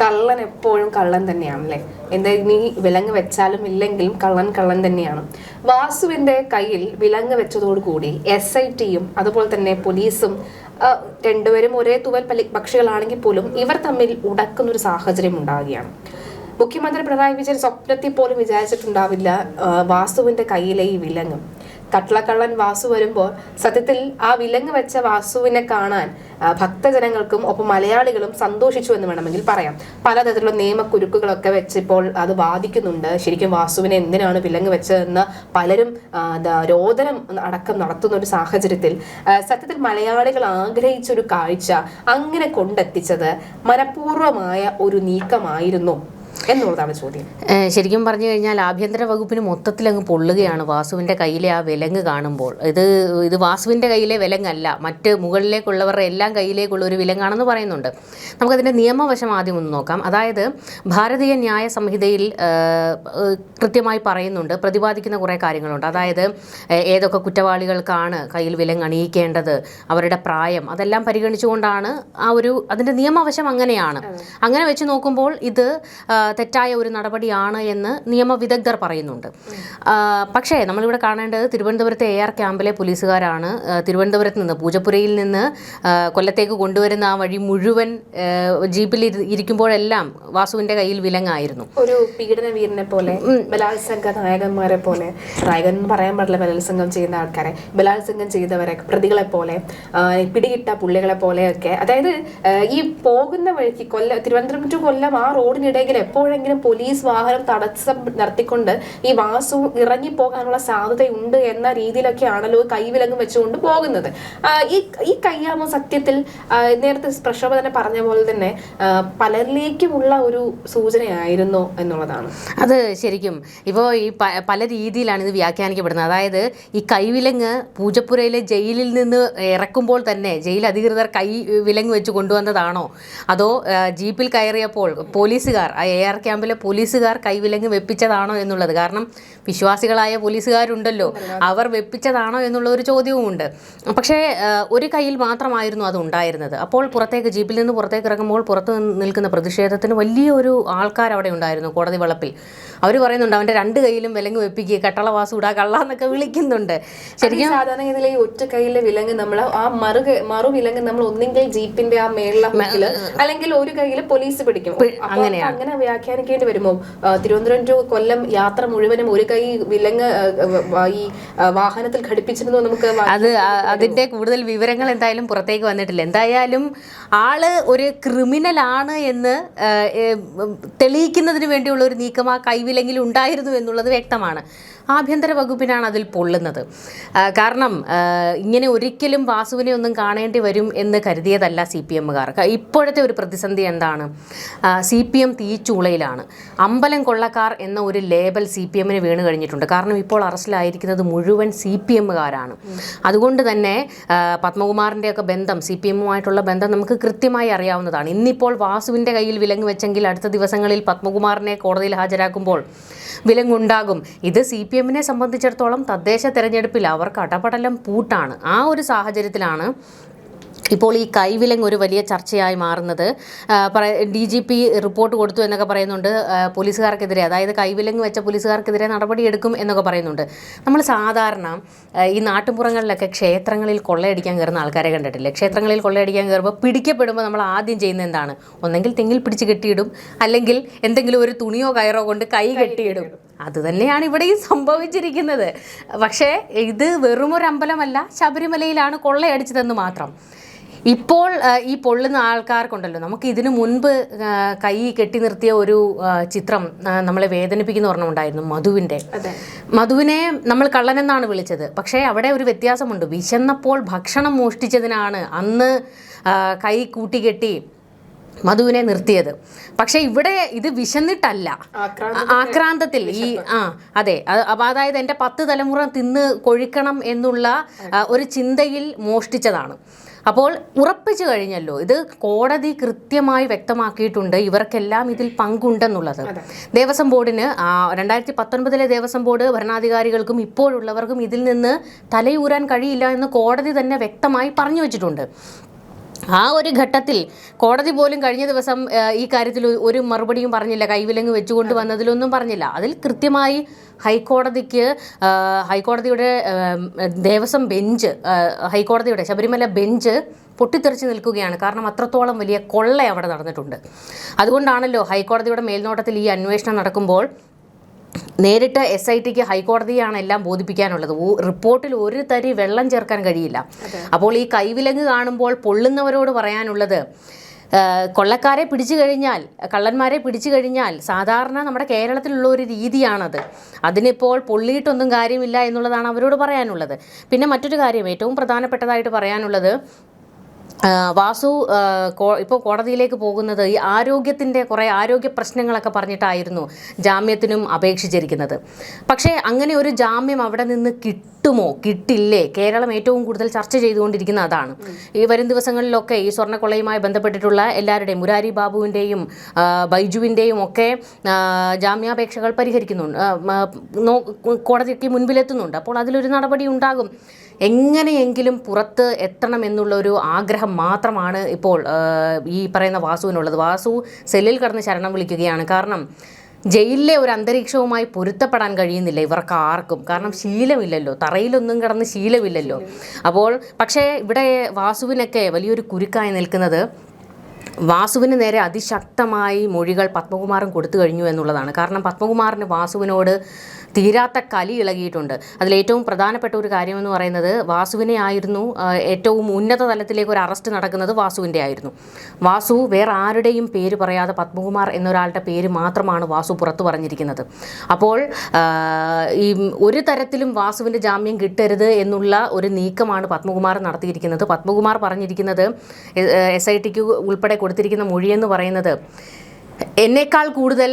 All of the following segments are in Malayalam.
കള്ളൻ എപ്പോഴും കള്ളൻ തന്നെയാണ് അല്ലേ? എന്താ ഇനി വിലങ്ങ് വെച്ചാലും ഇല്ലെങ്കിലും കള്ളൻ കള്ളൻ തന്നെയാണ്. വാസുവിന്റെ കയ്യിൽ വിലങ്ങ് വെച്ചതോടുകൂടി എസ് ഐ ടിയും അതുപോലെ തന്നെ പോലീസും രണ്ടുപേരും ഒരേ തുവൽ പലി പക്ഷികളാണെങ്കിൽ പോലും ഇവർ തമ്മിൽ ഉടക്കുന്ന ഒരു സാഹചര്യം ഉണ്ടാവുകയാണ്. മുഖ്യമന്ത്രി പിണറായി വിജയൻ സ്വപ്നത്തിൽ പോലും വിചാരിച്ചിട്ടുണ്ടാവില്ല വാസുവിന്റെ കയ്യിലെ ഈ വിലങ്ങ്. കട്ലക്കള്ളൻ വാസു വരുമ്പോൾ സത്യത്തിൽ ആ വിലങ്ങ് വെച്ച വാസുവിനെ കാണാൻ ഭക്തജനങ്ങൾക്കും ഒപ്പം മലയാളികളും സന്തോഷിച്ചു എന്ന് വേണമെങ്കിൽ പറയാം. പലതരത്തിലുള്ള നിയമക്കുരുക്കുകളൊക്കെ വെച്ച് ഇപ്പോൾ അത് വാദിക്കുന്നുണ്ട് ശരിക്കും വാസുവിനെ എന്തിനാണ് വിലങ്ങ് വെച്ചതെന്ന് പലരും രോദനം അടക്കം നടത്തുന്ന ഒരു സാഹചര്യത്തിൽ സത്യത്തിൽ മലയാളികൾ ആഗ്രഹിച്ച ഒരു കാഴ്ച അങ്ങനെ കൊണ്ടെത്തിച്ചത് മനഃപൂർവമായ ഒരു നീക്കമായിരുന്നു. എന്നുള്ളതാണ് ചോദ്യം. ശരിക്കും പറഞ്ഞു കഴിഞ്ഞാൽ ആഭ്യന്തര വകുപ്പിന് മൊത്തത്തിൽ അങ്ങ് പൊള്ളുകയാണ് വാസുവിന്റെ കയ്യിലെ ആ വിലങ്ങ് കാണുമ്പോൾ. ഇത് ഇത് വാസുവിന്റെ കയ്യിലെ വിലങ്ങല്ല മറ്റ് മുകളിലേക്കുള്ളവരുടെ എല്ലാം കയ്യിലേക്കുള്ള ഒരു വിലങ്ങാണെന്ന് പറയുന്നുണ്ട്. നമുക്കതിന്റെ നിയമവശം ആദ്യം ഒന്ന് നോക്കാം. അതായത് ഭാരതീയ ന്യായ സംഹിതയിൽ കൃത്യമായി പറയുന്നുണ്ട് പ്രതിപാദിക്കുന്ന കുറേ കാര്യങ്ങളുണ്ട്. അതായത് ഏതൊക്കെ കുറ്റവാളികൾക്കാണ് കയ്യിൽ വിലങ്ങ് അണിയിക്കേണ്ടത് അവരുടെ പ്രായം അതെല്ലാം പരിഗണിച്ചുകൊണ്ടാണ് ആ ഒരു അതിന്റെ നിയമവശം അങ്ങനെയാണ്. അങ്ങനെ വെച്ച് നോക്കുമ്പോൾ ഇത് തെറ്റായ ഒരു നടപടിയാണ് എന്ന് നിയമവിദഗ്ധർ പറയുന്നുണ്ട്. പക്ഷേ നമ്മളിവിടെ കാണേണ്ടത് തിരുവനന്തപുരത്തെ എ ആർ ക്യാമ്പിലെ പോലീസുകാരാണ്. തിരുവനന്തപുരത്ത് നിന്ന് പൂജപ്പുരയിൽ നിന്ന് കൊല്ലത്തേക്ക് കൊണ്ടുവരുന്ന ആ വഴി മുഴുവൻ ജീപ്പിൽ ഇരി- ഇരിക്കുമ്പോഴെല്ലാം വാസുവിന്റെ കയ്യിൽ വിലങ്ങായിരുന്നു. ഒരു പീഡന വീരനെ പോലെ ബലാത്സംഗ നായകന്മാരെ പോലെ നായകൻ എന്ന് പറയാൻ പാടില്ല ബലാത്സംഗം ചെയ്യുന്ന ആൾക്കാരെ ബലാത്സംഗം ചെയ്തവരെ പ്രതികളെ പോലെ പിടികിട്ട പുള്ളികളെ പോലെയൊക്കെ. അതായത് ഈ പോകുന്ന വഴിക്ക് കൊല്ല തിരുവനന്തപുരം ടു കൊല്ലം ആ റോഡിനിടയിൽ എപ്പോഴെങ്കിലും പോലീസ് വാഹനം തടസ്സം നിർത്തിക്കൊണ്ട് ഈ വാസു ഇറങ്ങി പോകാനുള്ള സാധ്യതയുണ്ട് എന്ന രീതിയിലൊക്കെയാണല്ലോ കൈവിലങ്ങും വെച്ചുകൊണ്ട് പോകുന്നത്. ഈ ഈ കയ്യാമ സത്യത്തിൽ നേരത്തെ പ്രക്ഷോഭ തന്നെ പറഞ്ഞ പോലെ തന്നെ പലരിലേക്കുമുള്ള ഒരു സൂചനയായിരുന്നു എന്നുള്ളതാണ്. അത് ശരിക്കും ഇപ്പോൾ ഈ പല രീതിയിലാണ് ഇത് വ്യാഖ്യാനിക്കപ്പെടുന്നത്. അതായത് ഈ കൈവിലങ്ങ് പൂജപ്പുരയിലെ ജയിലിൽ നിന്ന് ഇറക്കുമ്പോൾ തന്നെ ജയിൽ അധികൃതർ കൈ വിലങ്ങ് വെച്ച് കൊണ്ടുവന്നതാണോ? അതോ ജീപ്പിൽ കയറിയപ്പോൾ പോലീസുകാർ ആർ ക്യാമ്പിലെ പോലീസുകാർ കൈവിലങ്ങ് വെപ്പിച്ചതാണോ എന്നുള്ളത്. കാരണം വിശ്വാസികളായ പോലീസുകാരുണ്ടല്ലോ. അവർ വെപ്പിച്ചതാണോ എന്നുള്ള ഒരു ചോദ്യവുമുണ്ട്. പക്ഷേ ഒരു കയ്യിൽ മാത്രമായിരുന്നു അത് ഉണ്ടായിരുന്നത്. അപ്പോൾ പുറത്തേക്ക് ജീപ്പിൽ നിന്ന് പുറത്തേക്ക് ഇറങ്ങുമ്പോൾ പുറത്ത് നിൽക്കുന്ന പ്രതിഷേധത്തിന് വലിയ ഒരു ആൾക്കാർ അവിടെ ഉണ്ടായിരുന്നു കോടതി വളപ്പിൽ അവർ പറയുന്നുണ്ട് അവന്റെ രണ്ട് കയ്യിലും വിലങ്ങ് വെപ്പിക്കുക കട്ടളവാസ് ഇടാ കള്ള എന്നൊക്കെ വിളിക്കുന്നുണ്ട്. ശരിക്കും സാധാരണ ഇതിലെ ഈ ഒറ്റ കയ്യിലെ വിലങ്ങ് നമ്മൾ ആ മറു മറു വിലങ്ങ് നമ്മൾ ഒന്നെങ്കിൽ ജീപ്പിന്റെ ആ മേളിലെ ഹുക്കിൽ അല്ലെങ്കിൽ ഒരു കയ്യിൽ പോലീസ് പിടിക്കും. അങ്ങനെ. അങ്ങനെ വ്യാഖ്യാനിക്കേണ്ടി വരുമോ? തിരുവനന്തപുരം ടു കൊല്ലം യാത്ര മുഴുവനും ഒരു കൈ വിലങ്ങ് ഈ വാഹനത്തിൽ ഘടിപ്പിച്ചിരുന്നു നമുക്ക് അത് അതിന്റെ കൂടുതൽ വിവരങ്ങൾ എന്തായാലും പുറത്തേക്ക് വന്നിട്ടില്ല. എന്തായാലും ആൾ ഒരു ക്രിമിനൽ ആണ് എന്ന് തെളിയിക്കുന്നതിന് വേണ്ടിയുള്ള ഒരു നീക്കം ആ കൈവിലെങ്കിലും ഉണ്ടായിരുന്നു എന്നുള്ളത് വ്യക്തമാണ്. ആഭ്യന്തര വകുപ്പിനാണ് അതിൽ പൊള്ളുന്നത്. കാരണം ഇങ്ങനെ ഒരിക്കലും വാസുവിനെ ഒന്നും കാണേണ്ടി വരും എന്ന് കരുതിയതല്ല സി പി എമ്മുകാർ ഇപ്പോഴത്തെ ഒരു പ്രതിസന്ധി എന്താണ്? സി പി എം തീച്ചൂളയിലാണ്. അമ്പലം കൊള്ളക്കാർ എന്ന ഒരു ലേബൽ സി പി എമ്മിന് വീണ് കഴിഞ്ഞിട്ടുണ്ട്. കാരണം ഇപ്പോൾ അറസ്റ്റിലായിരിക്കുന്നത് മുഴുവൻ സി പി എമ്മുകാരാണ്. അതുകൊണ്ട് തന്നെ പത്മകുമാറിന്റെയൊക്കെ ബന്ധം സി പി എമ്മുമായിട്ടുള്ള ബന്ധം നമുക്ക് കൃത്യമായി അറിയാവുന്നതാണ്. ഇന്നിപ്പോൾ വാസുവിന്റെ കയ്യിൽ വിലങ്ങ് വെച്ചെങ്കിൽ അടുത്ത ദിവസങ്ങളിൽ പത്മകുമാറിനെ കോടതിയിൽ ഹാജരാക്കുമ്പോൾ വിലങ്ങുണ്ടാകും. ഇത് സി പി എമ്മിനെ സംബന്ധിച്ചിടത്തോളം തദ്ദേശ തെരഞ്ഞെടുപ്പിൽ അവർക്ക് അടപടലം പൂട്ടാണ്. ആ ഒരു സാഹചര്യത്തിലാണ് ഇപ്പോൾ ഈ കൈവിലങ്ങ് ഒരു വലിയ ചർച്ചയായി മാറുന്നത്. ഡി ജി പി റിപ്പോർട്ട് കൊടുത്തു എന്നൊക്കെ പറയുന്നുണ്ട്. പോലീസുകാർക്കെതിരെ അതായത് കൈവിലങ്ങ് വെച്ച പോലീസുകാർക്കെതിരെ നടപടിയെടുക്കും എന്നൊക്കെ പറയുന്നുണ്ട്. നമ്മൾ സാധാരണ ഈ നാട്ടുപുറങ്ങളിലൊക്കെ ക്ഷേത്രങ്ങളിൽ കൊള്ളയടിക്കാൻ കയറുന്ന ആൾക്കാരെ കണ്ടിട്ടില്ലേ? ക്ഷേത്രങ്ങളിൽ കൊള്ളയടിക്കാൻ കയറുമ്പോൾ പിടിക്കപ്പെടുമ്പോൾ നമ്മൾ ആദ്യം ചെയ്യുന്ന എന്താണ്? ഒന്നെങ്കിൽ തെങ്ങിൽ പിടിച്ച് കെട്ടിയിടും. അല്ലെങ്കിൽ എന്തെങ്കിലും ഒരു തുണിയോ കയറോ കൊണ്ട് കൈ കെട്ടിയിടും. അത് തന്നെയാണ് ഇവിടെയും സംഭവിച്ചിരിക്കുന്നത്. പക്ഷേ ഇത് വെറുമൊരമ്പലമല്ല ശബരിമലയിലാണ് കൊള്ളയടിച്ചതെന്ന് മാത്രം. ഇപ്പോൾ ഈ പൊള്ളുന്ന ആൾക്കാർക്കുണ്ടല്ലോ. നമുക്ക് ഇതിനു മുൻപ് കൈ കെട്ടി നിർത്തിയ ഒരു ചിത്രം നമ്മളെ വേദനിപ്പിക്കുന്ന ഒരെണ്ണം ഉണ്ടായിരുന്നു മധുവിന്റെ. മധുവിനെ നമ്മൾ കള്ളനെന്നാണ് വിളിച്ചത്. പക്ഷേ അവിടെ ഒരു വ്യത്യാസമുണ്ട്. വിശന്നപ്പോൾ ഭക്ഷണം മോഷ്ടിച്ചതിനാണ് അന്ന് കൈ കൂട്ടിക്കെട്ടി മധുവിനെ നിർത്തിയത്. പക്ഷെ ഇവിടെ ഇത് വിശന്നിട്ടല്ല. ആക്രാന്തത്തിൽ ഈ ആ അതെ. അപ്പൊ അതായത് എന്റെ പത്ത് തലമുറ തിന്ന് കൊഴിക്കണം എന്നുള്ള ഒരു ചിന്തയിൽ മോഷ്ടിച്ചതാണ്. അപ്പോൾ ഉറപ്പിച്ചു കഴിഞ്ഞല്ലോ. ഇത് കോടതി കൃത്യമായി വ്യക്തമാക്കിയിട്ടുണ്ട്. ഇവർക്കെല്ലാം ഇതിൽ പങ്കുണ്ടെന്നുള്ളത്. ദേവസ്വം ബോർഡിന് രണ്ടായിരത്തി പത്തൊൻപതിലെ ദേവസ്വം ബോർഡ് ഭരണാധികാരികൾക്കും ഇപ്പോഴുള്ളവർക്കും ഇതിൽ നിന്ന് തലയൂരാൻ കഴിയില്ല എന്ന് കോടതി തന്നെ വ്യക്തമായി പറഞ്ഞു വെച്ചിട്ടുണ്ട്. ആ ഒരു ഘട്ടത്തിൽ കോടതി പോലും കഴിഞ്ഞ ദിവസം ഈ കാര്യത്തിൽ ഒരു- മറുപടിയും പറഞ്ഞില്ല. കൈവിലങ്ങ് വെച്ചുകൊണ്ട് വന്നതിലൊന്നും പറഞ്ഞില്ല. അതിൽ കൃത്യമായി ഹൈക്കോടതിക്ക് ഹൈക്കോടതിയുടെ ദേവസ്വം ബെഞ്ച് ഹൈക്കോടതിയുടെ ശബരിമല ബെഞ്ച് പൊട്ടിത്തെറിച്ച് നിൽക്കുകയാണ്. കാരണം അത്രത്തോളം വലിയ കൊള്ള അവിടെ നടന്നിട്ടുണ്ട്. അതുകൊണ്ടാണല്ലോ ഹൈക്കോടതിയുടെ മേൽനോട്ടത്തിൽ ഈ അന്വേഷണം നടക്കുമ്പോൾ നേരിട്ട് എസ് ഐ ടിക്ക് ഹൈക്കോടതിയാണ് എല്ലാം ബോധിപ്പിക്കാനുള്ളത്. റിപ്പോർട്ടിൽ ഒരു തരി വെള്ളം ചേർക്കാൻ കഴിയില്ല. അപ്പോൾ ഈ കൈവിലങ്ങ് കാണുമ്പോൾ പൊള്ളുന്നവരോട് പറയാനുള്ളത് കൊള്ളക്കാരെ പിടിച്ചു കഴിഞ്ഞാൽ കള്ളന്മാരെ പിടിച്ചു കഴിഞ്ഞാൽ സാധാരണ നമ്മുടെ കേരളത്തിലുള്ള ഒരു രീതിയാണത്. അതിനിപ്പോൾ പൊള്ളിയിട്ടൊന്നും കാര്യമില്ല എന്നുള്ളതാണ് അവരോട് പറയാനുള്ളത്. പിന്നെ മറ്റൊരു കാര്യം ഏറ്റവും പ്രധാനപ്പെട്ടതായിട്ട് പറയാനുള്ളത് വാസു ഇപ്പോൾ കോടതിയിലേക്ക് പോകുന്നത് ഈ ആരോഗ്യത്തിന്റെ കുറേ ആരോഗ്യ പ്രശ്നങ്ങളൊക്കെ പറഞ്ഞിട്ടായിരുന്നു ജാമ്യത്തിനും അപേക്ഷിച്ചിരിക്കുന്നത്. പക്ഷേ അങ്ങനെ ഒരു ജാമ്യം അവിടെ നിന്ന് കിട്ടുമോ? കിട്ടില്ലേ? കേരളം ഏറ്റവും കൂടുതൽ ചർച്ച ചെയ്തുകൊണ്ടിരിക്കുന്ന അതാണ്. ഈ വരും ദിവസങ്ങളിലൊക്കെ ഈ സ്വർണക്കൊള്ളയുമായി ബന്ധപ്പെട്ടിട്ടുള്ള എല്ലാവരുടെയും മുരാരി ബാബുവിന്റെയും ബൈജുവിന്റെയും ഒക്കെ ജാമ്യാപേക്ഷകൾ പരിഹരിക്കുന്നുണ്ട്. കോടതിക്ക് മുൻപിലെത്തുന്നുണ്ട്. അപ്പോൾ അതിലൊരു നടപടി ഉണ്ടാകും. എങ്ങനെയെങ്കിലും പുറത്ത് എത്തണം എന്നുള്ള ഒരു ആഗ്രഹം മാത്രമാണ് ഇപ്പോൾ ഈ പറയുന്ന വാസുവിനുള്ളത്. വാസു സെല്ലിൽ കടന്ന് ശരണം വിളിക്കുകയാണ്. കാരണം ജയിലിലെ ഒരു അന്തരീക്ഷവുമായി പൊരുത്തപ്പെടാൻ കഴിയുന്നില്ല ഇവർക്ക് ആർക്കും. കാരണം ശീലമില്ലല്ലോ. തറയിലൊന്നും കിടന്ന് ശീലമില്ലല്ലോ. അപ്പോൾ പക്ഷേ ഇവിടെ വാസുവിനൊക്കെ വലിയൊരു കുരുക്കായി നിൽക്കുന്നത് വാസുവിന് നേരെ അതിശക്തമായി മൊഴികൾ പത്മകുമാറും കൊടുത്തു കഴിഞ്ഞു എന്നുള്ളതാണ്. കാരണം പത്മകുമാറിന് വാസുവിനോട് തീരാത്ത കലി ഇളകിയിട്ടുണ്ട്. അതിലേറ്റവും പ്രധാനപ്പെട്ട ഒരു കാര്യമെന്ന് പറയുന്നത് വാസുവിനെ ആയിരുന്നു ഏറ്റവും ഉന്നത തലത്തിലേക്ക് ഒരു അറസ്റ്റ് നടക്കുന്നത് വാസുവിന്റെ ആയിരുന്നു. വാസു വേറെ ആരുടെയും പേര് പറയാതെ പത്മകുമാർ എന്നൊരാളുടെ പേര് മാത്രമാണ് വാസു പുറത്തു പറഞ്ഞിരിക്കുന്നത്. അപ്പോൾ ഈ ഒരു തരത്തിലും വാസുവിന്റെ ജാമ്യം കിട്ടരുത് എന്നുള്ള ഒരു നീക്കമാണ് പത്മകുമാർ നടത്തിയിരിക്കുന്നത്. പത്മകുമാർ പറഞ്ഞിരിക്കുന്നത് എസ് ഐ ടിക്ക് ഉൾപ്പെടെ കൊടുത്തിരിക്കുന്ന മൊഴിയെന്ന് പറയുന്നത് എന്നേക്കാൾ കൂടുതൽ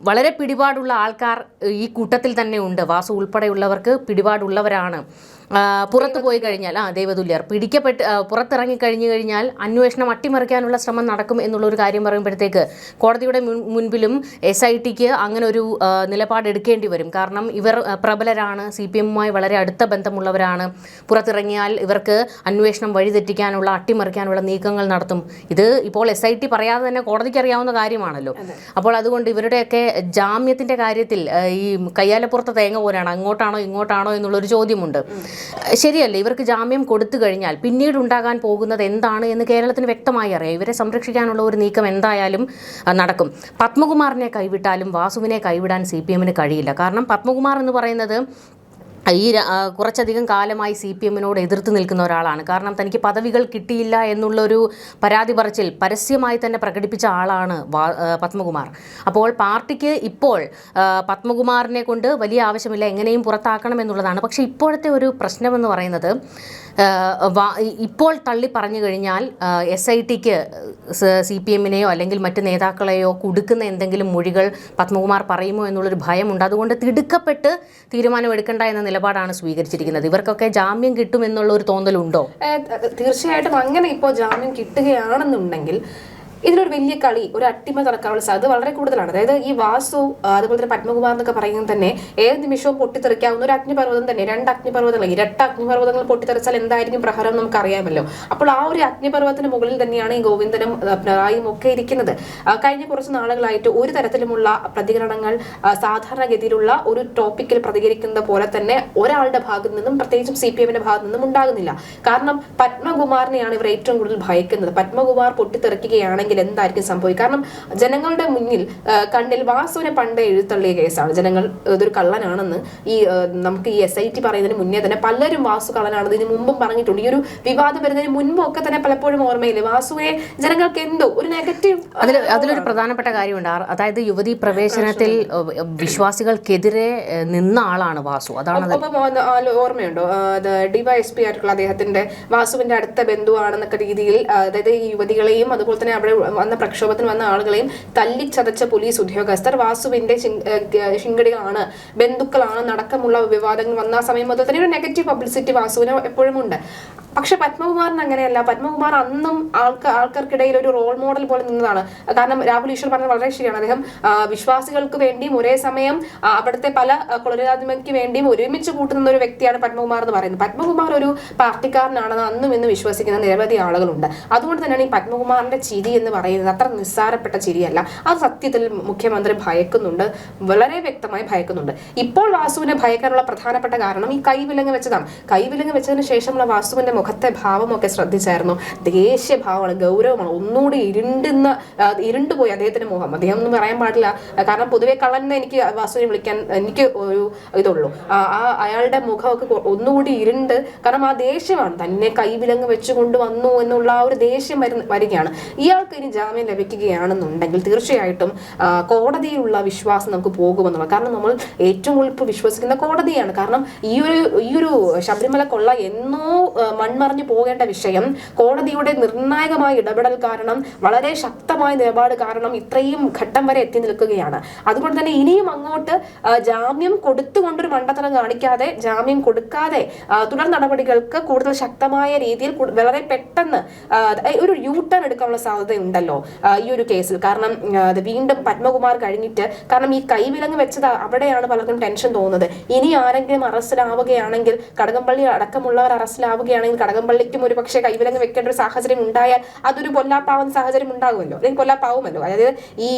വളരെ പിടിപാടുള്ള ആൾക്കാർ ഈ കൂട്ടത്തിൽ തന്നെ ഉണ്ട്. വാസു ഉൾപ്പെടെയുള്ളവർക്ക് പിടിപാടുള്ളവരാണ്. പുറത്തു പോയി കഴിഞ്ഞാൽ ആ ദൈവതുല്യർ. പിടിക്കപ്പെട്ട് പുറത്തിറങ്ങി കഴിഞ്ഞു കഴിഞ്ഞാൽ അന്വേഷണം അട്ടിമറിക്കാനുള്ള ശ്രമം നടക്കും എന്നുള്ള ഒരു കാര്യം പറയുമ്പോഴത്തേക്ക് കോടതിയുടെ മുൻ- മുൻപിലും എസ് ഐ ടിക്ക് അങ്ങനെ ഒരു നിലപാടെടുക്കേണ്ടി വരും. കാരണം ഇവർ പ്രബലരാണ് സി പി എമ്മുമായി വളരെ അടുത്ത ബന്ധമുള്ളവരാണ്. പുറത്തിറങ്ങിയാൽ ഇവർക്ക് അന്വേഷണം വഴിതെറ്റിക്കാനുള്ള അട്ടിമറിക്കാനുള്ള നീക്കങ്ങൾ നടത്തും. ഇത് ഇപ്പോൾ എസ് ഐ ടി പറയാതെ തന്നെ കോടതിക്ക് അറിയാവുന്ന കാര്യമാണല്ലോ. അപ്പോൾ അതുകൊണ്ട് ഇവരുടെയൊക്കെ ജാമ്യത്തിന്റെ കാര്യത്തിൽ ഈ കയ്യാലപ്പുറത്തെ തേങ്ങ പോലെയാണ്. അങ്ങോട്ടാണോ ഇങ്ങോട്ടാണോ എന്നുള്ളൊരു ചോദ്യമുണ്ട്. ശരിയല്ലേ? ഇവർക്ക് ജാമ്യം കൊടുത്തു കഴിഞ്ഞാൽ പിന്നീട് ഉണ്ടാകാൻ പോകുന്നത് എന്താണ് എന്ന് കേരളത്തിന് വ്യക്തമായി അറിയാം. ഇവരെ സംരക്ഷിക്കാനുള്ള ഒരു നീക്കം എന്തായാലും നടക്കും. പത്മകുമാറിനെ കൈവിട്ടാലും വാസുവിനെ കൈവിടാൻ സി പി എമ്മിന് കഴിയില്ല. കാരണം പത്മകുമാർ എന്ന് പറയുന്നത് ഈ കുറച്ചധികം കാലമായി സി പി എമ്മിനോട് എതിർത്ത് നിൽക്കുന്ന ഒരാളാണ്. കാരണം തനിക്ക് പദവികൾ കിട്ടിയില്ല എന്നുള്ളൊരു പരാതി പറച്ചിൽ പരസ്യമായി തന്നെ പ്രകടിപ്പിച്ച ആളാണ് പത്മകുമാർ. അപ്പോൾ പാർട്ടിക്ക് ഇപ്പോൾ പത്മകുമാറിനെ കൊണ്ട് വലിയ ആവശ്യമില്ല എങ്ങനെയും പുറത്താക്കണം എന്നുള്ളതാണ്. പക്ഷേ ഇപ്പോഴത്തെ ഒരു പ്രശ്നമെന്ന് പറയുന്നത് ഇപ്പോൾ തള്ളി പറഞ്ഞു കഴിഞ്ഞാൽ എസ് ഐ ടിക്ക് സി പി എമ്മിനെയോ അല്ലെങ്കിൽ മറ്റ് നേതാക്കളെയോ കൊടുക്കുന്ന എന്തെങ്കിലും മൊഴികൾ പത്മകുമാർ പറയുമോ എന്നുള്ളൊരു ഭയമുണ്ട്. അതുകൊണ്ട് തിടുക്കപ്പെട്ട് തീരുമാനമെടുക്കേണ്ട എന്ന നിലപാടാണ് സ്വീകരിച്ചിരിക്കുന്നത്. ഇവർക്കൊക്കെ ജാമ്യം കിട്ടുമെന്നുള്ള ഒരു തോന്നലുണ്ടോ തീർച്ചയായിട്ടും. അങ്ങനെ ഇപ്പോൾ ജാമ്യം കിട്ടുകയാണെന്നുണ്ടെങ്കിൽ ഇതിലൊരു വലിയ കളി ഒരു അട്ടിമ നടക്കാനുള്ള സാധ്യത വളരെ കൂടുതലാണ്. അതായത് ഈ വാസു അതുപോലെ തന്നെ പത്മകുമാർ എന്നൊക്കെ പറയുന്നത് തന്നെ ഏത് നിമിഷവും പൊട്ടിത്തെറിക്കാവുന്ന ഒരു അഗ്നിപർവതം തന്നെ രണ്ട് അഗ്നിപർവതങ്ങൾ ഇരട്ട അഗ്നിപർവതങ്ങൾ പൊട്ടിത്തെറിച്ചാൽ എന്തായിരിക്കും പ്രഹരം നമുക്ക് അറിയാമല്ലോ അപ്പോൾ ആ ഒരു അഗ്നിപർവതത്തിന് മുകളിൽ തന്നെയാണ് ഈ ഗോവിന്ദനും പിണറായും ഒക്കെ ഇരിക്കുന്നത്. കഴിഞ്ഞ കുറച്ച് നാളുകളായിട്ട് ഒരു തരത്തിലുമുള്ള പ്രതികരണങ്ങൾ സാധാരണഗതിയിലുള്ള ഒരു ടോപ്പിക്കിൽ പ്രതികരിക്കുന്നത് പോലെ തന്നെ ഒരാളുടെ ഭാഗത്തു നിന്നും പ്രത്യേകിച്ചും സി പി എമ്മിന്റെ ഭാഗത്തു നിന്നും ഉണ്ടാകുന്നില്ല. കാരണം പത്മകുമാറിനെയാണ് ഇവർ ഏറ്റവും കൂടുതൽ ഭയക്കുന്നത്. പത്മകുമാർ പൊട്ടിത്തെറിക്കുകയാണെങ്കിൽ എന്തായിരിക്കും സംഭവിക്കുക? കാരണം ജനങ്ങളുടെ മുന്നിൽ കണ്ണിൽ വാസുവിനെ പണ്ടേ എഴുത്തള്ളിയ കേസാണ്. ജനങ്ങൾ ഇതൊരു കള്ളനാണെന്ന് ഈ നമുക്ക് ഈ എസ് ഐ ടി പറയുന്നതിന് മുന്നേ തന്നെ പലരും വാസു കള്ളനാണെന്ന് ഇതിന് മുമ്പും പറഞ്ഞിട്ടുണ്ട്. ഈ ഒരു വിവാദം വരുന്നതിന് മുൻപും ഒക്കെ തന്നെ പലപ്പോഴും ഓർമ്മയില്ലേ? വാസുവിനെ ജനങ്ങൾക്ക് എന്തോ ഒരു നെഗറ്റീവ് അതിൽ അതിലൊരു പ്രധാനപ്പെട്ട കാര്യമുണ്ട്. അതായത് യുവതി പ്രവേശനത്തിൽ വിശ്വാസികൾക്കെതിരെ നിന്ന ആളാണ് വാസു. അതാണ് ഓർമ്മയുണ്ടോ? ഡിവൈഎസ്പി ആയിട്ടുള്ള അദ്ദേഹത്തിന്റെ വാസുവിന്റെ അടുത്ത ബന്ധുവാണെന്നൊക്കെ രീതിയിൽ അതായത് ഈ യുവതികളെയും അതുപോലെ തന്നെ അവിടെ വന്ന പ്രക്ഷോഭത്തിന് വന്ന ആളുകളെയും തല്ലിച്ചതച്ച പോലീസ് ഉദ്യോഗസ്ഥർ വാസുവിന്റെ ശിങ്കടികളാണ് ബന്ധുക്കളാണ് അടക്കമുള്ള വിവാദങ്ങൾ വന്ന സമയം മുതൽ തന്നെ ഒരു നെഗറ്റീവ് പബ്ലിസിറ്റി വാസുവിന് എപ്പോഴും ഉണ്ട് പക്ഷെ പത്മകുമാറിന് അങ്ങനെയല്ല. പത്മകുമാർ അന്നും ആൾക്കാർ ആൾക്കാർക്കിടയിൽ ഒരു റോൾ മോഡൽ പോലെ നിന്നതാണ്. കാരണം രാഹുൽ ഈശ്വർ പറഞ്ഞത് വളരെ ശരിയാണ്. അദ്ദേഹം വിശ്വാസികൾക്ക് വേണ്ടിയും ഒരേ സമയം അവിടുത്തെ പല കൊളരാത്മയ്ക്ക് വേണ്ടിയും ഒരുമിച്ച് കൂട്ടുന്ന ഒരു വ്യക്തിയാണ് പത്മകുമാർ എന്ന് പറയുന്നത്. പത്മകുമാർ ഒരു പാർട്ടിക്കാരനാണെന്ന് അന്നും ഇന്ന് വിശ്വസിക്കുന്ന നിരവധി ആളുകളുണ്ട്. അതുകൊണ്ട് തന്നെയാണ് ഈ പത്മകുമാറിന്റെ ചിരി എന്ന് പറയുന്നത് അത്ര നിസ്സാരപ്പെട്ട ചിരിയല്ല. അത് സത്യത്തിൽ മുഖ്യമന്ത്രി ഭയക്കുന്നുണ്ട്. വളരെ വ്യക്തമായി ഭയക്കുന്നുണ്ട്. ഇപ്പോൾ വാസുവിനെ ഭയക്കാനുള്ള പ്രധാനപ്പെട്ട കാരണം ഈ കൈവിലങ്ങ് വെച്ചതാണ്. കൈവിലങ്ങ് വെച്ചതിന് ശേഷമുള്ള വാസുവിന്റെ മുഖത്തെ ഭാവമൊക്കെ ശ്രദ്ധിച്ചായിരുന്നു. ദേഷ്യ ഭാവമാണ് ഗൗരവമാണ്. ഒന്നുകൂടി ഇരുണ്ടുന്ന ഇരുണ്ടുപോയി അദ്ദേഹത്തിന്റെ മുഖം. അദ്ദേഹം ഒന്നും പറയാൻ പാടില്ല. കാരണം പൊതുവെ കള്ളൻ എന്ന് എനിക്ക് വാസുവിനെ വിളിക്കാൻ എനിക്ക് ഒരു ഇതുള്ളൂ. ആ അയാളുടെ മുഖമൊക്കെ ഒന്നുകൂടി ഇരുണ്ട് കാരണം ആ ദേഷ്യമാണ്. തന്നെ കൈവിലങ്ങ് വെച്ചുകൊണ്ട് കൊണ്ടുവന്നു എന്നുള്ള ആ ഒരു ദേഷ്യം വരുന്ന വരികയാണ്. ഇയാൾക്ക് ഇനി ജാമ്യം ലഭിക്കുകയാണെന്നുണ്ടെങ്കിൽ തീർച്ചയായിട്ടും കോടതിയിലുള്ള വിശ്വാസം നമുക്ക് പോകുമെന്നുള്ളത് കാരണം നമ്മൾ ഏറ്റവും കൂടുതൽ വിശ്വസിക്കുന്ന കോടതിയാണ്. കാരണം ഈ ഒരു ഈ ഒരു ശബരിമല കൊള്ള എന്നോ മൺമറഞ്ഞു പോകേണ്ട വിഷയം കോടതിയുടെ നിർണായകമായ ഇടപെടൽ കാരണം വളരെ ശക്തമായ നിലപാട് കാരണം ഇത്രയും ഘട്ടം വരെ എത്തി നിൽക്കുകയാണ്. അതുകൊണ്ട് തന്നെ ഇനിയും അങ്ങോട്ട് ജാമ്യം കൊടുത്തുകൊണ്ടൊരു മണ്ടത്തരം കാണിക്കാതെ ജാമ്യം കൊടുക്കാതെ തുടർ നടപടികൾക്ക് കൂടുതൽ ശക്തമായ രീതിയിൽ വളരെ പെട്ടെന്ന് ഒരു യൂ ടേൺ എടുക്കാനുള്ള സാധ്യത ഉണ്ടല്ലോ ഈ ഒരു കേസിൽ. കാരണം വീണ്ടും പത്മകുമാർ കഴിഞ്ഞിട്ട് കാരണം ഈ കൈവിലങ്ങ് വെച്ചത് അവിടെയാണ് പലർക്കും ടെൻഷൻ തോന്നുന്നത്. ഇനി ആരെങ്കിലും അറസ്റ്റിലാവുകയാണെങ്കിൽ കടകംപള്ളി അടക്കമുള്ളവർ അറസ്റ്റിലാവുകയാണെങ്കിൽ കടകംപള്ളിക്കും ഒരു പക്ഷേ കൈവിലങ്ങ് വെക്കേണ്ട ഒരു സാഹചര്യം ഉണ്ടായാൽ അതൊരു പൊല്ലാപ്പാവുന്ന സാഹചര്യം ഉണ്ടാകുമല്ലോ. അല്ലെങ്കിൽ പൊല്ലാപ്പാവുമല്ലോ. അതായത് ഈ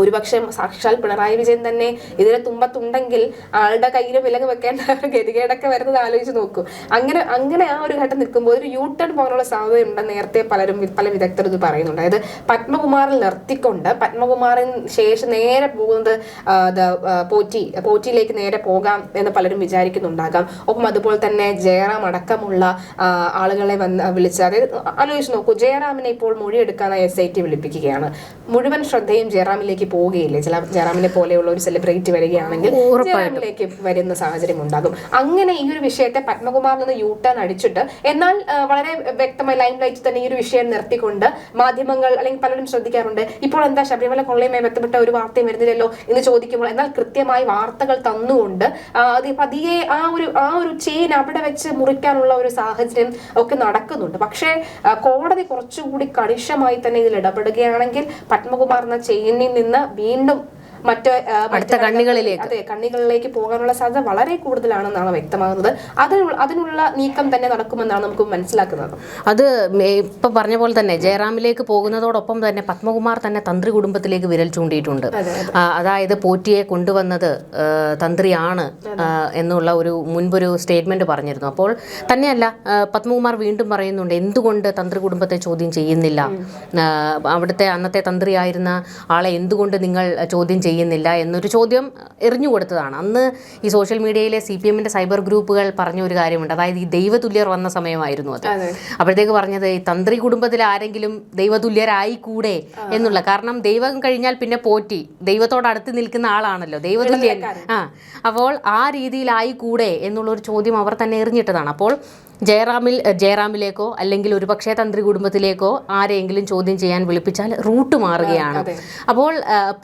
ഒരുപക്ഷെ സാക്ഷാൽ പിണറായി വിജയൻ തന്നെ ഇതിനെ തുമ്പത്തുണ്ടെങ്കിൽ ആളുടെ കയ്യിൽ വിലങ്ങ് വെക്കേണ്ട ഗതികേടൊക്കെ വരുന്നത് ആലോചിച്ച് നോക്കൂ. അങ്ങനെ അങ്ങനെ ആ ഒരു ഘട്ടം നിൽക്കുമ്പോൾ ഒരു യൂ ടേൺ പോകാനുള്ള സാധ്യതയുണ്ടെന്ന് നേരത്തെ പലരും പല വിദഗ്ധർ ഇത് പറയുന്നുണ്ട്. അതായത് പത്മകുമാറിൽ നിർത്തിക്കൊണ്ട് പത്മകുമാറിന് ശേഷം നേരെ പോകുന്നത് പോറ്റി പോറ്റിയിലേക്ക് നേരെ പോകാം എന്ന് പലരും വിചാരിക്കുന്നുണ്ടാകാം. ഒപ്പം അതുപോലെ തന്നെ ജയറാം അടക്കമുള്ള ആളുകളെ വന്ന് വിളിച്ച് അതായത് ആലോചിച്ച് നോക്കൂ ജയറാമിനെ ഇപ്പോൾ മൊഴിയെടുക്കാനായി എസ് ഐ ടി വിളിപ്പിക്കുകയാണ്. മുഴുവൻ ശ്രദ്ധയും ജയറാമിലേക്ക് പോവുകയില്ലേ? ചില ജയറാമിനെ പോലെയുള്ള ഒരു സെലിബ്രിറ്റി വരികയാണെങ്കിൽ ജയറാമിലേക്ക് വരുന്ന സാഹചര്യം ഉണ്ടാകും അങ്ങനെ ഈ ഒരു വിഷയത്തെ പത്മകുമാറിൽ നിന്ന് യൂ ടേൺ അടിച്ചിട്ട് എന്നാൽ വളരെ വ്യക്തമായി ലൈം ലൈറ്റ് തന്നെ ഈ ഒരു വിഷയം നിർത്തിക്കൊണ്ട് മാധ്യമങ്ങൾ അല്ലെങ്കിൽ പലരും ശ്രദ്ധിക്കാറുണ്ട് ഇപ്പോൾ എന്താ ശബരിമല കൊള്ളയുമായി ബന്ധപ്പെട്ട ഒരു വാർത്തയും വരുന്നില്ലല്ലോ എന്ന് ചോദിക്കുമ്പോൾ എന്നാൽ കൃത്യമായി വാർത്തകൾ തന്നുകൊണ്ട് അത് പതിയെ ആ ഒരു ആ ഒരു ചെയിൻ അവിടെ വെച്ച് മുറിക്കാനുള്ള ഒരു സാഹചര്യം ഒക്കെ നടക്കുന്നുണ്ട്. പക്ഷേ കോടതി കുറച്ചുകൂടി കണിശമായി തന്നെ ഇതിൽ ഇടപെടുകയാണെങ്കിൽ പത്മകുമാർ എന്ന ചെയിനിൽ നിന്ന് വീണ്ടും മറ്റ് അടുത്ത കണ്ണികളിലേക്ക്. അതെ കണ്ണികളിലേക്ക് പോകാനുള്ള സാധ്യത വളരെ കൂടുതലാണെന്നാണ് വ്യക്തമാകുന്നത്. അതിനുള്ള അതിനുള്ള നീക്കം തന്നെ നടക്കുമെന്നാണ് നമുക്ക് മനസ്സിലാക്കുന്നത്. അത് ഇപ്പൊ പറഞ്ഞ പോലെ തന്നെ ജയറാമിലേക്ക് പോകുന്നതോടൊപ്പം തന്നെ പത്മകുമാർ തന്നെ തന്ത്രി കുടുംബത്തിലേക്ക് വിരൽ ചൂണ്ടിയിട്ടുണ്ട്. അതായത് പോറ്റിയെ കൊണ്ടുവന്നത് തന്ത്രിയാണ് എന്നുള്ള ഒരു മുൻപൊരു സ്റ്റേറ്റ്മെന്റ് പറഞ്ഞിരുന്നു. അപ്പോൾ തന്നെയല്ല പത്മകുമാർ വീണ്ടും പറയുന്നുണ്ട് എന്തുകൊണ്ട് തന്ത്രി കുടുംബത്തെ ചോദ്യം ചെയ്യുന്നില്ല? അവിടുത്തെ അന്നത്തെ തന്ത്രിയായിരുന്ന ആളെ എന്തുകൊണ്ട് നിങ്ങൾ ചോദ്യം ചെയ്യുന്നില്ല എന്നൊരു ചോദ്യം എറിഞ്ഞു കൊടുത്തതാണ്. അന്ന് ഈ സോഷ്യൽ മീഡിയയിലെ സി പി എമ്മിന്റെ സൈബർ ഗ്രൂപ്പുകൾ പറഞ്ഞ ഒരു കാര്യമുണ്ട്. അതായത് ഈ ദൈവതുല്യർ വന്ന സമയമായിരുന്നു അത്. അതെ. അപ്പോഴത്തേക്ക് പറഞ്ഞത് ഈ തന്ത്രി കുടുംബത്തിൽ ആരെങ്കിലും ദൈവതുല്യരായി കൂടെ എന്നുള്ള. കാരണം ദൈവം കഴിഞ്ഞാൽ പിന്നെ പോറ്റി. ദൈവത്തോട് അടുത്ത് നിൽക്കുന്ന ആളാണല്ലോ. ദൈവതുല്യൻ. ആ. അപ്പോൾ ആ രീതിയിലായി കൂടെ എന്നുള്ള ഒരു ചോദ്യം അവർ തന്നെ എറിഞ്ഞിട്ടതാണ്. അപ്പോൾ ജയറാമിൽ ജയറാമിലേക്കോ അല്ലെങ്കിൽ ഒരുപക്ഷേ തന്ത്രി കുടുംബത്തിലേക്കോ ആരെയെങ്കിലും ചോദ്യം ചെയ്യാൻ വിളിപ്പിച്ചാൽ റൂട്ട് മാറുകയാണ്. അപ്പോൾ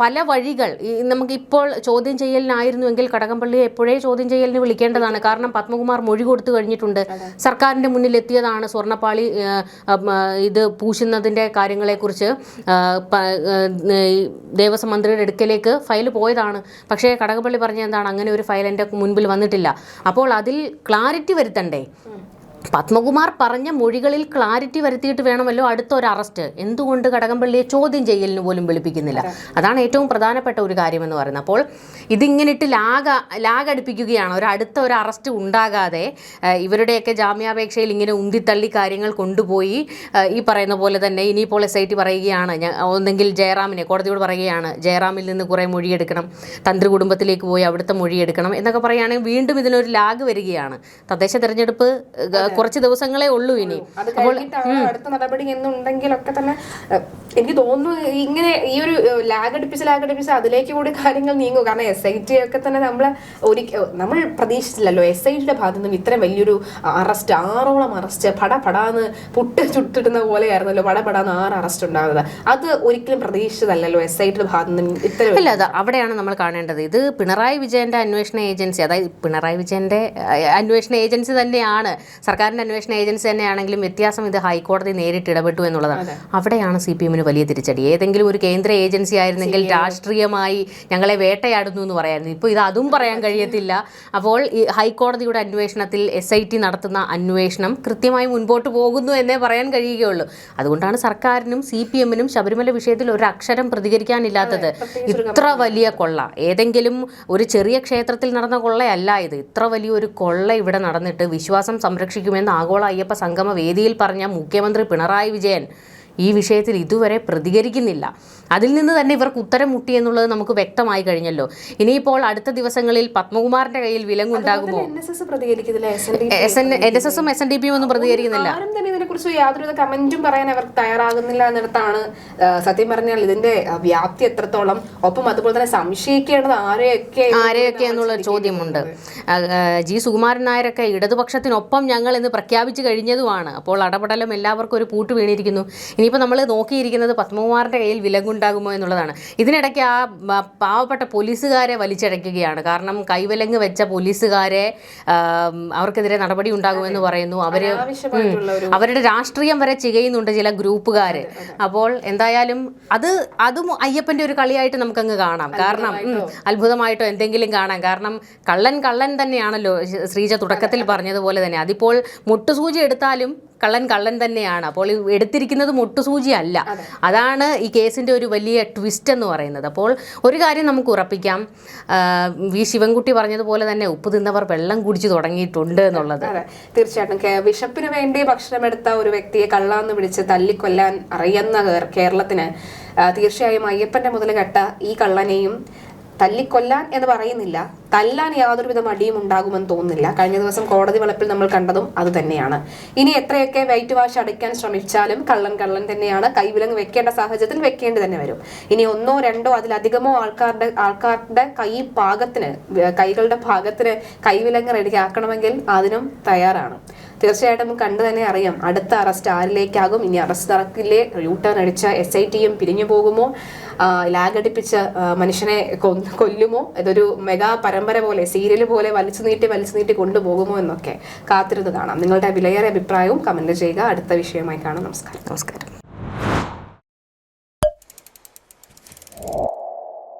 പല വഴികൾ ഈ നമുക്ക് ഇപ്പോൾ ചോദ്യം ചെയ്യലിനായിരുന്നുവെങ്കിൽ കടകംപള്ളിയെ എപ്പോഴേ ചോദ്യം ചെയ്യലിന് വിളിക്കേണ്ടതാണ്? കാരണം പത്മകുമാർ മൊഴി കൊടുത്തു കഴിഞ്ഞിട്ടുണ്ട്. സർക്കാരിന്റെ മുന്നിൽ എത്തിയതാണ് സ്വർണപ്പാളി ഇത് പൂശുന്നതിന്റെ കാര്യങ്ങളെക്കുറിച്ച് ദേവസ്വം മന്ത്രിയുടെ അടുക്കലേക്ക് ഫയൽ പോയതാണ്. പക്ഷേ കടകംപള്ളി പറഞ്ഞ എന്താണ്? അങ്ങനെ ഒരു ഫയൽ എന്റെ മുൻപിൽ വന്നിട്ടില്ല. അപ്പോൾ അതിൽ ക്ലാരിറ്റി വരുത്തണ്ടേ? പത്മകുമാർ പറഞ്ഞ മൊഴികളിൽ ക്ലാരിറ്റി വരുത്തിയിട്ട് വേണമല്ലോ അടുത്ത ഒരു അറസ്റ്റ്. എന്തുകൊണ്ട് കടകംപള്ളിയെ ചോദ്യം ചെയ്യലിന് പോലും വിളിപ്പിക്കുന്നില്ല? അതാണ് ഏറ്റവും പ്രധാനപ്പെട്ട ഒരു കാര്യമെന്ന് പറയുന്നത്. അപ്പോൾ ഇതിങ്ങനിട്ട് ലാഗ ലാഗടിപ്പിക്കുകയാണ്. ഒരു അടുത്ത ഒരു അറസ്റ്റ് ഉണ്ടാകാതെ ഇവരുടെയൊക്കെ ജാമ്യാപേക്ഷയിൽ ഇങ്ങനെ ഉന്തിത്തള്ളി കാര്യങ്ങൾ കൊണ്ടുപോയി ഈ പറയുന്ന പോലെ തന്നെ ഇനിയിപ്പോൾ എസ് ഐ ടി പറയുകയാണ്. ഒന്നെങ്കിൽ ജയറാമിനെ കോടതിയോട് പറയുകയാണ് ജയറാമിൽ നിന്ന് കുറേ മൊഴിയെടുക്കണം തന്ത്രി കുടുംബത്തിലേക്ക് പോയി അവിടുത്തെ മൊഴിയെടുക്കണം എന്നൊക്കെ പറയുകയാണെങ്കിൽ വീണ്ടും ഇതിനൊരു ലാഗ് വരികയാണ്. തദ്ദേശ തെരഞ്ഞെടുപ്പ് കുറച്ച് ദിവസങ്ങളേ ഉള്ളൂ ഇനി. അത് അടുത്ത നടപടി എന്നുണ്ടെങ്കിലൊക്കെ തന്നെ എനിക്ക് തോന്നുന്നു ഇങ്ങനെ ഈ ഒരു ലാഗ് അടുപ്പിച്ച് ലാഗ് അടുപ്പിച്ച് അതിലേക്ക് കൂടി കാര്യങ്ങൾ നീങ്ങും. കാരണം എസ് ഐ ടി ഒക്കെ തന്നെ നമ്മൾ ഒരിക്കൽ നമ്മൾ പ്രതീക്ഷിച്ചില്ലല്ലോ എസ് ഐ ടിയുടെ ഭാഗത്തു നിന്നും ഇത്രയും വലിയൊരു അറസ്റ്റ് ആറോളം അറസ്റ്റ് പട പടാന്ന് പുട്ട് ചുട്ടിട്ടുന്ന പോലെയായിരുന്നല്ലോ പട പടാന്ന് ആറ് അറസ്റ്റ് ഉണ്ടാകുന്നത്. അത് ഒരിക്കലും പ്രതീക്ഷിച്ചതല്ലല്ലോ എസ് ഐ ടിയുടെ ഭാഗത്തു നിന്നും ഇത്രയും അല്ല അത് അവിടെയാണ് നമ്മൾ കാണേണ്ടത്. ഇത് പിണറായി വിജയന്റെ അന്വേഷണ ഏജൻസി അതായത് പിണറായി വിജയന്റെ അന്വേഷണ ഏജൻസി തന്നെയാണ്. സർക്കാർ സർക്കാരിന്റെ അന്വേഷണ ഏജൻസി തന്നെയാണെങ്കിലും വ്യത്യാസം ഇത് ഹൈക്കോടതി നേരിട്ട് ഇടപെട്ടു എന്നുള്ളതാണ്. അവിടെയാണ് സി പി എമ്മിന് വലിയ തിരിച്ചടി. ഏതെങ്കിലും ഒരു കേന്ദ്ര ഏജൻസി ആയിരുന്നെങ്കിൽ രാഷ്ട്രീയമായി ഞങ്ങളെ വേട്ടയാടുന്നു എന്ന് പറയായിരുന്നു. ഇപ്പോൾ ഇത് അതും പറയാൻ കഴിയത്തില്ല. അപ്പോൾ ഈ ഹൈക്കോടതിയുടെ അന്വേഷണത്തിൽ എസ് ഐ ടി നടത്തുന്ന അന്വേഷണം കൃത്യമായി മുൻപോട്ട് പോകുന്നു എന്നേ പറയാൻ കഴിയുകയുള്ളൂ. അതുകൊണ്ടാണ് സർക്കാരിനും സി പി എമ്മിനും ശബരിമല വിഷയത്തിൽ ഒരു അക്ഷരം പ്രതികരിക്കാനില്ലാത്തത്. ഇത്ര വലിയ കൊള്ള. ഏതെങ്കിലും ഒരു ചെറിയ ക്ഷേത്രത്തിൽ നടന്ന കൊള്ളയല്ല ഇത്. ഇത്ര വലിയൊരു കൊള്ള ഇവിടെ നടന്നിട്ട് വിശ്വാസം സംരക്ഷിക്കുമെന്ന് ആഗോള അയ്യപ്പ സംഗമ വേദിയിൽ പറഞ്ഞ മുഖ്യമന്ത്രി പിണറായി വിജയൻ. ഈ വിഷയത്തിൽ ഇതുവരെ പ്രതികരിക്കുന്നില്ല. അതിൽ നിന്ന് തന്നെ ഇവർക്ക് ഉത്തരം മുട്ടി എന്നുള്ളത് നമുക്ക് വ്യക്തമായി കഴിഞ്ഞല്ലോ. ഇനിയിപ്പോൾ അടുത്ത ദിവസങ്ങളിൽ പത്മകുമാറിന്റെ കയ്യിൽ വിലങ്ങുണ്ടാകുമോ? എസ് എൻ എസ് എസ് എസും എൻ ഡി പിയും ഒന്നും പ്രതികരിക്കുന്നില്ല. ആരും തന്നെ ഇതിനെക്കുറിച്ച് യാതൊരു കമന്റും പറയാൻ അവർ തയ്യാറാകുന്നില്ല എന്നിടത്താണ് സത്യം പറഞ്ഞാൽ ഇതിന്റെ വ്യാപ്തി എത്രത്തോളം. ഒപ്പം അതുപോലെ തന്നെ സംശയിക്കേണ്ടത് ആരെയൊക്കെ ആരെയൊക്കെ എന്നുള്ള ചോദ്യമുണ്ട്. ജി സുകുമാരൻ നായരൊക്കെ ഇടതുപക്ഷത്തിനൊപ്പം ഞങ്ങൾ ഇന്ന് പ്രഖ്യാപിച്ചു കഴിഞ്ഞതുമാണ്. അപ്പോൾ അടപടലം എല്ലാവർക്കും ഒരു പൂട്ട് വീണിരിക്കുന്നു. ഇനിയിപ്പോൾ നമ്മൾ നോക്കിയിരിക്കുന്നത് പത്മകുമാറിന്റെ കയ്യിൽ വിലങ്ങുണ്ടാകുമോ എന്നുള്ളതാണ്. ഇതിനിടയ്ക്ക് ആ പാവപ്പെട്ട പോലീസുകാരെ വലിച്ചടയ്ക്കുകയാണ്. കാരണം കൈവിലങ്ങ് വെച്ച പോലീസുകാരെ അവർക്കെതിരെ നടപടി ഉണ്ടാകുമെന്ന് പറയുന്നു. അവർ അവരുടെ രാഷ്ട്രീയം വരെ ചെയ്യുന്നുണ്ട് ചില ഗ്രൂപ്പുകാർ അപ്പോൾ എന്തായാലും അത് അതും അയ്യപ്പന്റെ ഒരു കളിയായിട്ട് നമുക്കങ്ങ് കാണാം. കാരണം അത്ഭുതമായിട്ടോ എന്തെങ്കിലും കാണാം. കാരണം കള്ളൻ കള്ളൻ തന്നെയാണല്ലോ ശ്രീജ തുടക്കത്തിൽ പറഞ്ഞതുപോലെ തന്നെ. അതിപ്പോൾ മുട്ടുസൂചി എടുത്താലും കള്ളൻ കള്ളൻ തന്നെയാണ്. അപ്പോൾ എടുത്തിരിക്കുന്നത് മുട്ടുസൂചി അല്ല. അതാണ് ഈ കേസിന്റെ ഒരു വലിയ ട്വിസ്റ്റ് എന്ന് പറയുന്നത്. അപ്പോൾ ഒരു കാര്യം നമുക്ക് ഉറപ്പിക്കാം. വി ശിവൻകുട്ടി പറഞ്ഞതുപോലെ തന്നെ ഉപ്പ് തിന്നവർ വെള്ളം കുടിച്ചു തുടങ്ങിയിട്ടുണ്ട് എന്നുള്ളത്. തീർച്ചയായിട്ടും. വിശപ്പിന് വേണ്ടി ഭക്ഷണമെടുത്ത ഒരു വ്യക്തിയെ കള്ളാന്ന് വിളിച്ച് തല്ലിക്കൊല്ലാൻ അറിയുന്ന കേര- കേരളത്തിന് തീർച്ചയായും അയ്യപ്പന്റെ മുതൽ കെട്ട ഈ കള്ളനെയും തല്ലിക്കൊല്ലാൻ എന്ന് പറയുന്നില്ല. തല്ലാൻ യാതൊരുവിധ മടിയും ഉണ്ടാകുമെന്ന് തോന്നുന്നില്ല. കഴിഞ്ഞ ദിവസം കോടതി വളപ്പിൽ നമ്മൾ കണ്ടതും അത് തന്നെയാണ്. ഇനി എത്രയൊക്കെ വെയിറ്റ് വാഷ് അടയ്ക്കാൻ ശ്രമിച്ചാലും കള്ളൻ കള്ളൻ തന്നെയാണ്. കൈവിലങ്ങ് വെക്കേണ്ട സാഹചര്യത്തിൽ വെക്കേണ്ടി തന്നെ വരും. ഇനി ഒന്നോ രണ്ടോ അതിലധികമോ ആൾക്കാരുടെ ആൾക്കാരുടെ കൈ പാകത്തിന് കൈകളുടെ ഭാഗത്തിന് കൈവിലങ്ങ് റെഡിയാക്കണമെങ്കിൽ അതിനും തയ്യാറാണ്. തീർച്ചയായിട്ടും കണ്ടു തന്നെ അറിയാം. അടുത്ത അറസ്റ്റ് ആരിലേക്കാകും? ഇനി അറസ്റ്റ് നടക്കില്ലേ? യൂട്ടേൺ ടേൺ അടിച്ച എസ് ഐ ടിയും പിരിഞ്ഞു പോകുമോ? ലാഗടിപ്പിച്ച മനുഷ്യനെ കൊന്ന് കൊല്ലുമോ? ഇതൊരു മെഗാ പരമ്പര പോലെ സീരിയൽ പോലെ വലിച്ചു നീട്ടി വലിച്ചു നീട്ടി കൊണ്ടുപോകുമോ എന്നൊക്കെ കാത്തിരുന്ന് കാണാം. നിങ്ങളുടെ വിലയേറെ അഭിപ്രായവും കമന്റ് ചെയ്യുക. അടുത്ത വിഷയമായി കാണാം. നമസ്കാരം. നമസ്കാരം.